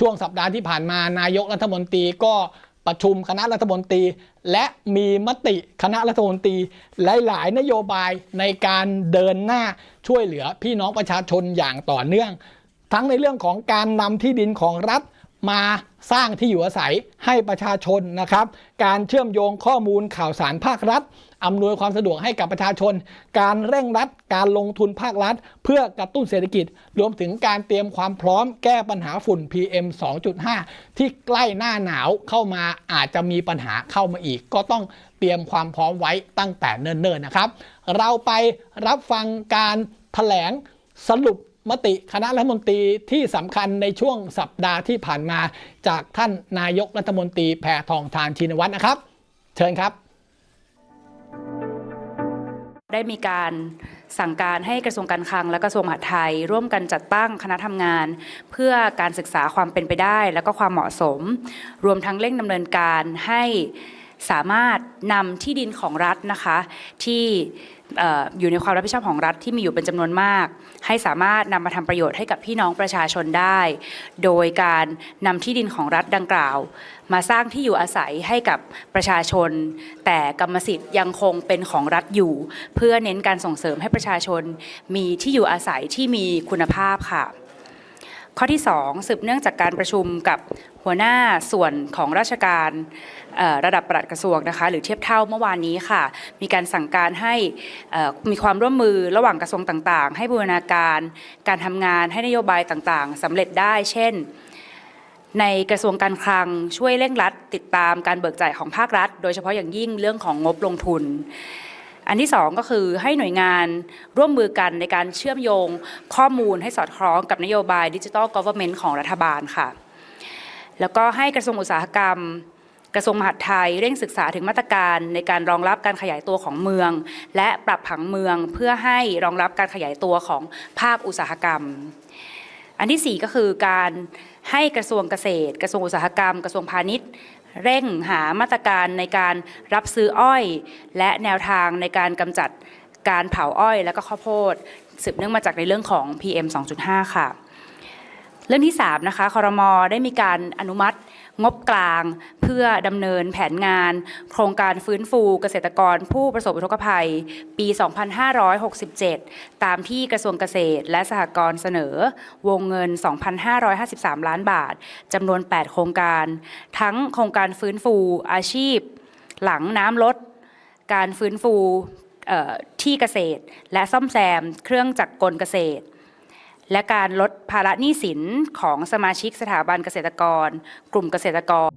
ช่วงสัปดาห์ที่ผ่านมานายกรัฐมนตรีก็ประชุมคณะรัฐมนตรี และมีมติคณะรัฐมนตรี หลาย ๆ นโยบายในการเดินหน้าช่วยเหลือพี่น้องประชาชนอย่างต่อเนื่อง ทั้งในเรื่องของการนำที่ดินของรัฐ มาสร้างที่อยู่อาศัยให้ประชาชนนะครับ การเชื่อมโยงข้อมูลข่าวสารภาครัฐอำนวยความสะดวกให้กับประชาชน การเร่งรัด การลงทุนภาครัฐ เพื่อกระตุ้นเศรษฐกิจ รวมถึงการเตรียมความพร้อมแก้ปัญหาฝุ่น PM 2.5 ที่ใกล้หน้าหนาวเข้ามาอาจจะมีปัญหาเข้ามาอีก ก็ต้องเตรียมความพร้อมไว้ตั้งแต่เนิ่นๆนะครับ เราไปรับฟังการแถลงสรุป มติคณะรัฐมนตรีที่สำคัญในช่วงสัปดาห์ที่ผ่านมาจากท่านนายกรัฐมนตรีแพทองทานชินวัตรนะครับ เชิญครับ ได้มีการสั่งการให้กระทรวงการคลังและกระทรวงมหาดไทย ร่วมกันจัดตั้งคณะทำงาน เพื่อการศึกษาความเป็นไปได้ และก็ความเหมาะสม รวมทั้งเร่งดำเนินการให้ สามารถนำที่ดินของรัฐนะคะที่เอ่ออยู่ในความรับผิดชอบของรัฐที่มีอยู่เป็นจำนวนมาก ให้สามารถนำมาทำประโยชน์ให้กับพี่น้องประชาชนได้ โดยการนำที่ดินของรัฐดังกล่าว มาสร้างที่อยู่อาศัยให้กับประชาชน แต่กรรมสิทธิ์ยังคงเป็นของรัฐอยู่ เพื่อเน้นการส่งเสริมให้ประชาชนมีที่อยู่อาศัยที่มีคุณภาพค่ะ ข้อที่ 2 สืบเนื่องจากการประชุมกับหัวหน้าส่วนของราชการระดับปลัดกระทรวงนะคะหรือเทียบเท่าเมื่อวานนี้ค่ะ มีการสั่งการให้มีความร่วมมือระหว่างกระทรวงต่างๆ ให้บูรณาการการทำงานให้นโยบายต่างๆสำเร็จได้ เช่น ในกระทรวงการคลังช่วยเร่งรัด ติดตามการเบิกจ่ายของภาครัฐ โดยเฉพาะอย่างยิ่งเรื่องของงบลงทุน อันที่สองก็คือให้หน่วยงานร่วมมือกันในการเชื่อมโยงข้อมูลให้สอดคล้องกับนโยบายดิจิทัลก o v เ r อร์เมนต์ของรัฐบาลค่ะ แล้วก็ให้กระทรวงอุตสาหกรรม กระทรวงมหาดไทยเร่งศึกษาถึงมาตรการในการรองรับการขยายตัวของเมือง และปรับผังเมืองเพื่อให้รองรับการขยายตัวของภาคอุตสาหกรรม อันที่ 4 ก็คือการให้กระทรวงเกษตร กระทรวงอุตสาหกรรม กระทรวงพาณิชย์ เร่งหามาตรการในการรับซื้ออ้อย และแนวทางในการกำจัดการเผาอ้อยและก็ข้าวโพดสืบเนื่องมาจากในเรื่องของ PM 2.5 ค่ะ เรื่องที่ 3 นะคะคอรมอได้มีการอนุมัติ งบกลาง เพื่อดำเนินแผนงาน โครงการฟื้นฟูเกษตรกรผู้ประสบอุทกภัย ปี 2567 ตามที่กระทรวงเกษตรและสหกรณ์เสนอ วงเงิน 2,553 ล้านบาทจำนวน 8 โครงการ ทั้งโครงการฟื้นฟูอาชีพ หลังน้ำลด การฟื้นฟูที่เกษตร และซ่อมแซมเครื่องจักรกลเกษตร และการลดภาระหนี้สินของสมาชิกสถาบันเกษตรกร กลุ่มเกษตรกร